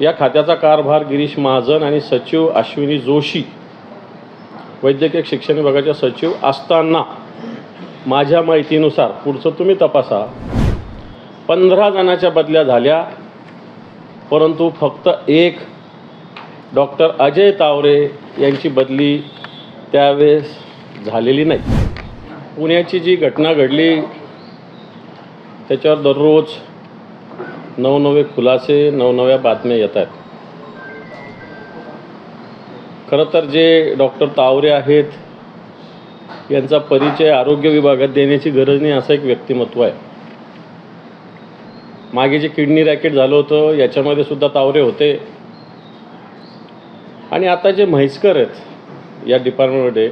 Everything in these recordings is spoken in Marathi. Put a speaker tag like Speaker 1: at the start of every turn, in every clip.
Speaker 1: या खात्याचा कारभार गिरीश महाजन आणि सचिव अश्विनी जोशी वैद्यकीय शिक्षण विभागाच्या सचिव असताना माझ्या माहितीनुसार पुढचं तुम्ही तपासा. पंधरा जणाच्या बदल्या झाल्या परंतु फक्त एक डॉक्टर अजय तावरे यांची बदली त्यावेळेस झालेली नाही. पुण्याची जी घटना घडली त्याच्यावर दररोज नवनवे खुलासे नवनव्या बातम्या येत आहेत खरं तर जे डॉक्टर तावरे आहेत यांचा परिचय आरोग्य विभागात देण्याची गरज नाही असं एक व्यक्तिमत्व आहे. मागे जे किडनी रॅकेट झालं होतं याच्यामध्ये सुद्धा तावरे होते. आणि आता जे म्हैसकर आहेत या डिपार्टमेंटमध्ये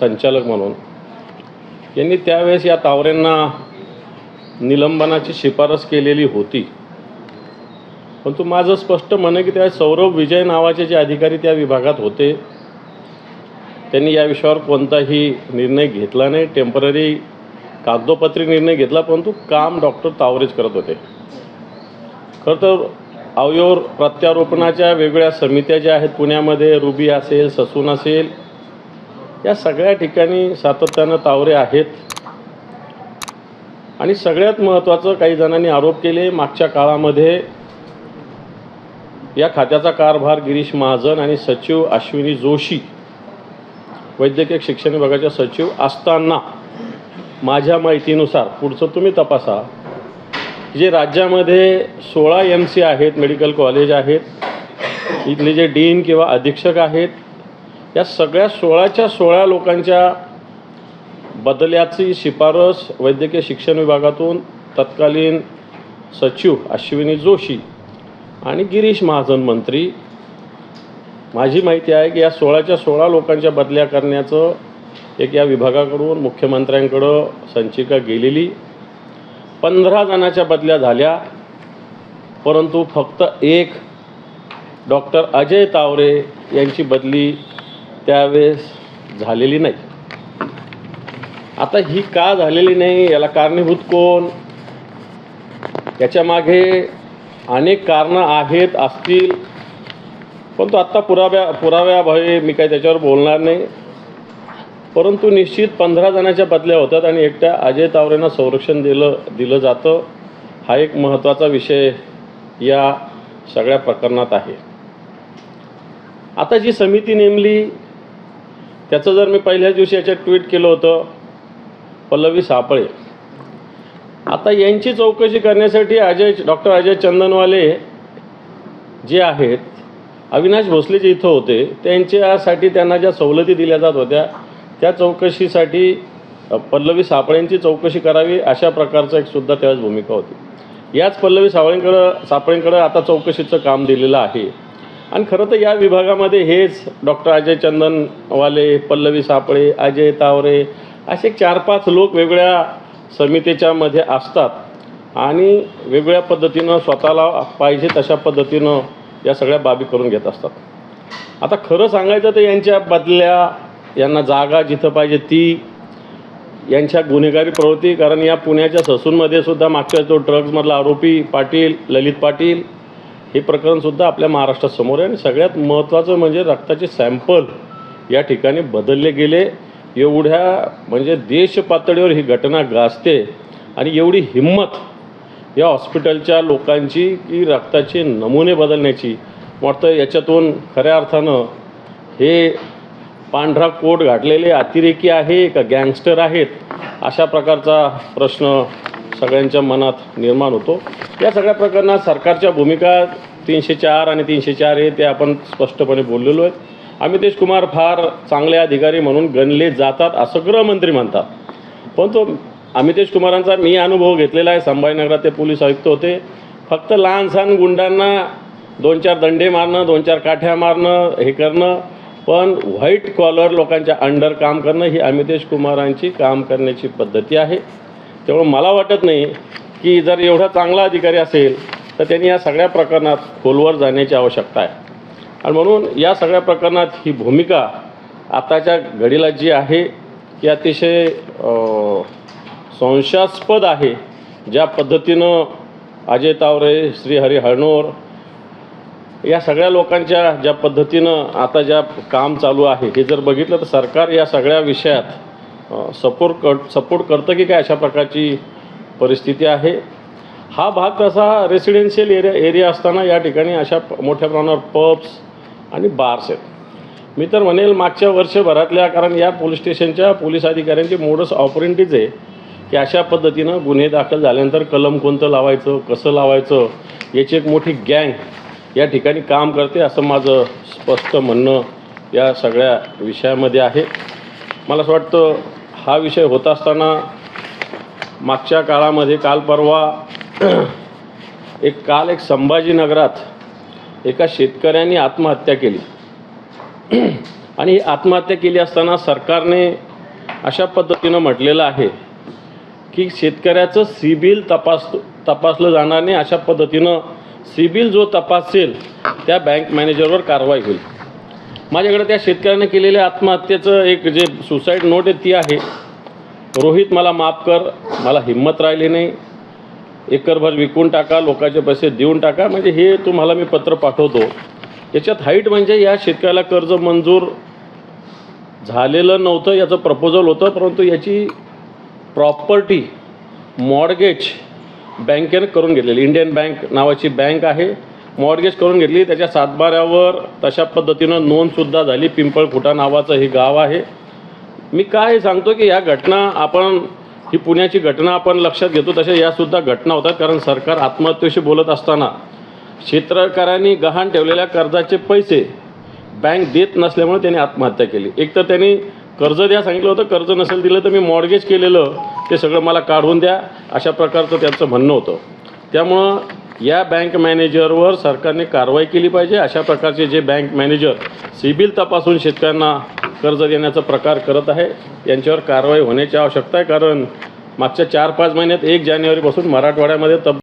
Speaker 1: संचालक म्हणून यांनी त्यावेळेस या तावऱ्यांना निलंबनाची शिफारस केलेली होती. परंतु माझं स्पष्ट म्हणणं की त्या सौरभ विजय नावाचे जे अधिकारी त्या विभागात होते त्यांनी या विषयावर कोणताही निर्णय घेतला नाही. टेंपररी कागदोपत्री निर्णय घेतला परंतु काम डॉक्टर तावरेच करत होते. खरं तर अवयव प्रत्यारोपणाच्या वेगवेगळ्या समित्या ज्या आहेत पुण्यामध्ये रुबी असेल ससून असेल या सगळ्या ठिकाणी सातत्यानं तावरे आहेत. आणि सगळ्यात महत्त्वाचं काही जणांनी आरोप केले मागच्या काळामध्ये या खात्याचा कारभार गिरीश महाजन आणि सचिव अश्विनी जोशी वैद्यकीय शिक्षण विभागाच्या सचिव असताना माझ्या माहितीनुसार पुढचं तुम्ही तपासा जे राज्यामध्ये सोळा एम सी आहेत मेडिकल कॉलेज आहेत इथले जे डीन किंवा अधीक्षक आहेत या सगळ्या सोळाच्या सोळा लोकांच्या बदल्याची शिफारस वैद्यकीय शिक्षण विभागातून तत्कालीन सचिव अश्विनी जोशी आणि गिरीश महाजन मंत्री. माझी माहिती आहे की या सोळाच्या सोळा लोकांच्या बदल्या करण्याचं एक या विभागाकडून मुख्यमंत्र्यांकडं संचिका गेलेली. पंधरा जणाच्या बदल्या झाल्या परंतु फक्त एक डॉक्टर अजय तावरे यांची बदली त्यावेळेस झालेली नाही. आता ही का झालेली नाही याला कारणीभूत कोण? याच्या मागे अनेक कारणं आहेत असतील. परंतु आत्ता पुराव्या पुराव्याभावी मी काही त्याच्यावर बोलणार नाही. परंतु निश्चित पंधरा जणांच्या बदल्या होतात आणि एकट्या अजय तावरेंना संरक्षण दिलं दिलं जातं. हा एक महत्त्वाचा विषय या सगळ्या प्रकरणात आहे. आता जी समिती नेमली त्याचं जर मी पहिल्याच दिवशी याच्यात ट्विट केलं होतं पल्लवी सापळे. आता यांची चौकशी करण्यासाठी अजय डॉक्टर अजय चंदनवाले जे आहेत अविनाश भोसले जे इथं होते त्यांच्यासाठी त्यांना ज्या सवलती दिल्या जात होत्या त्या चौकशीसाठी पल्लवी सापळेंची चौकशी करावी अशा प्रकारचा एक सुद्धा त्यावेळेस भूमिका होती. याच पल्लवी सावळेंकडं सापळेंकडं आता चौकशीचं काम दिलेलं आहे. आणि खरं तर या विभागामध्ये हेच डॉक्टर अजय चंदनवाले पल्लवी सापळे अजय तावरे असे चार पाच लोक वेगळ्या समितीच्या मध्ये असतात आणि वेगळ्या पद्धतीनं स्वतःला पाहिजे तशा पद्धतीनं या सगळ्या बाबी करून घेत असतात. आता खरं सांगायचं तर यांच्या बदल्या यांना जागा जिथं पाहिजे ती यांच्या गुन्हेगारी प्रवृत्ती कारण या पुण्याच्या ससूनमध्ये सुद्धा मागच्या जो ड्रग्जमधला आरोपी पाटील ललित पाटील हे प्रकरणसुद्धा आपल्या महाराष्ट्रात समोर आहे आणि सगळ्यात महत्त्वाचं म्हणजे रक्ताचे सॅम्पल या ठिकाणी बदलले गेले. एवढ्या म्हणजे देश पातळीवर ही घटना गाजते आणि एवढी हिंमत या हॉस्पिटलच्या लोकांची की रक्ताचे नमुने बदलण्याची. वाटतं याच्यातून खऱ्या अर्थानं हे पांढरा कोट घातलेले अतिरेकी आहे का गँगस्टर आहेत अशा प्रकारचा प्रश्न सगळ्यांच्या मनात निर्माण होतो. या सगळ्या प्रकरणात सरकारच्या भूमिका तीनशे चार आणि तीनशे चार हे ते आपण स्पष्टपणे बोललेलो आहे अमितेश कुमार फार चांगले अधिकारी म्हणून गणले जातात असं गृहमंत्री म्हणतात. पण तो अमितेश कुमारांचा मी अनुभव घेतलेला आहे. संभाजीनगरात ते पोलीस आयुक्त होते. फक्त लहान सहान गुंडांना दोन चार दंडे मारणं दोन चार काठ्या मारणं हे करणं पण व्हाईट कॉलर लोकांच्या अंडर काम करणं ही अमितेश कुमारांची काम करण्याची पद्धती आहे. त्यामुळे मला वाटत नाही की जर एवढा चांगला अधिकारी असेल तर त्यांनी या सगळ्या प्रकरणात खोलवर जाण्याची आवश्यकता आहे. आणि म्हणून या सगळ्या प्रकरणात ही भूमिका आताच्या घडीला जी आहे ती अतिशय संशयास्पद आहे. ज्या पद्धतीनं अजय तावरे श्रीहरी हळणोर या सगळ्या लोकांच्या ज्या पद्धतीनं आता ज्या काम चालू आहे हे जर बघितलं तर सरकार या सगळ्या विषयात सपोर्ट कर सपोर्ट करतं की काय अशा प्रकारची परिस्थिती आहे. हा भाग तसा रेसिडेन्शियल एरिया एरिया असताना या ठिकाणी अशा मोठ्या प्रमाणावर पब्स आणि बार्स आहेत. मी तर म्हणेल मागच्या वर्षभरातल्या कारण या पोलीस स्टेशनच्या पोलीस अधिकाऱ्यांची मोडस ऑपरेंटीज आहे की अशा पद्धतीनं गुन्हे दाखल झाल्यानंतर कलम कोणतं लावायचं कसं लावायचं याची एक मोठी गँग या ठिकाणी काम करते असं माझं स्पष्ट म्हणणं या सगळ्या विषयामध्ये आहे. मला असं वाटतं हा विषय होत असताना मागच्या काळामध्ये काल परवा एक काल एक संभाजीनगरात एका शेतकऱ्याने आत्महत्या केली. आणि आत्महत्या केली असताना सरकारने अशा पद्धतीनं म्हटलेलं आहे की शेतकऱ्याचं सिबिल तपास तपासलं जाणार नाही अशा पद्धतीनं सिबिल जो तपासेल त्या बँक मॅनेजरवर कारवाई होईल. माझ्याकडे त्या शेतकऱ्याने केलेल्या आत्महत्येचं एक जे सुसाईड नोट आहे ती आहे. रोहित मला माफ कर मला हिंमत राहिली नाही. एकरभर विकून टाका लोकांचे पैसे देऊन टाका. म्हणजे हे तुम्हाला मी पत्र पाठवतो. याच्यात हाईट म्हणजे या शेतकऱ्याला कर्ज मंजूर झालेलं नव्हतं याचं प्रपोजल होतं परंतु याची प्रॉपर्टी मॉडगेज बँकेनं करून घेतलेली. इंडियन बँक नावाची बँक आहे. मॉडगेज करून घेतली. त्याच्या सातबाऱ्यावर तशा पद्धतीनं नोंदसुद्धा झाली. पिंपळखुटा नावाचं हे गाव आहे. मी काय सांगतो की या घटना आपण ही पुण्याची घटना आपण लक्षात घेतो तशा यासुद्धा घटना होतात. कारण सरकार आत्महत्येशी बोलत असताना शेतकऱ्यांनी गहाण ठेवलेल्या कर्जाचे पैसे बँक देत नसल्यामुळे त्यांनी आत्महत्या केली. एक तर त्यांनी कर्ज द्या सांगितलं होतं कर्ज नसेल दिलं तर मी मॉडगेज केलेलं ते सगळं मला काढून द्या अशा प्रकारचं त्यांचं म्हणणं होतं. त्यामुळं या बँक मॅनेजरवर सरकारने कारवाई केली पाहिजे. अशा प्रकारचे जे बँक मॅनेजर सिबिल तपासून शेतकऱ्यांना कर्ज देण्याचा प्रकार करत आहे यांच्यावर कारवाई होण्याची आवश्यकता आहे. कारण मागच्या चार पाच महिन्यात एक जानेवारीपासून मराठवाड्यामध्ये तब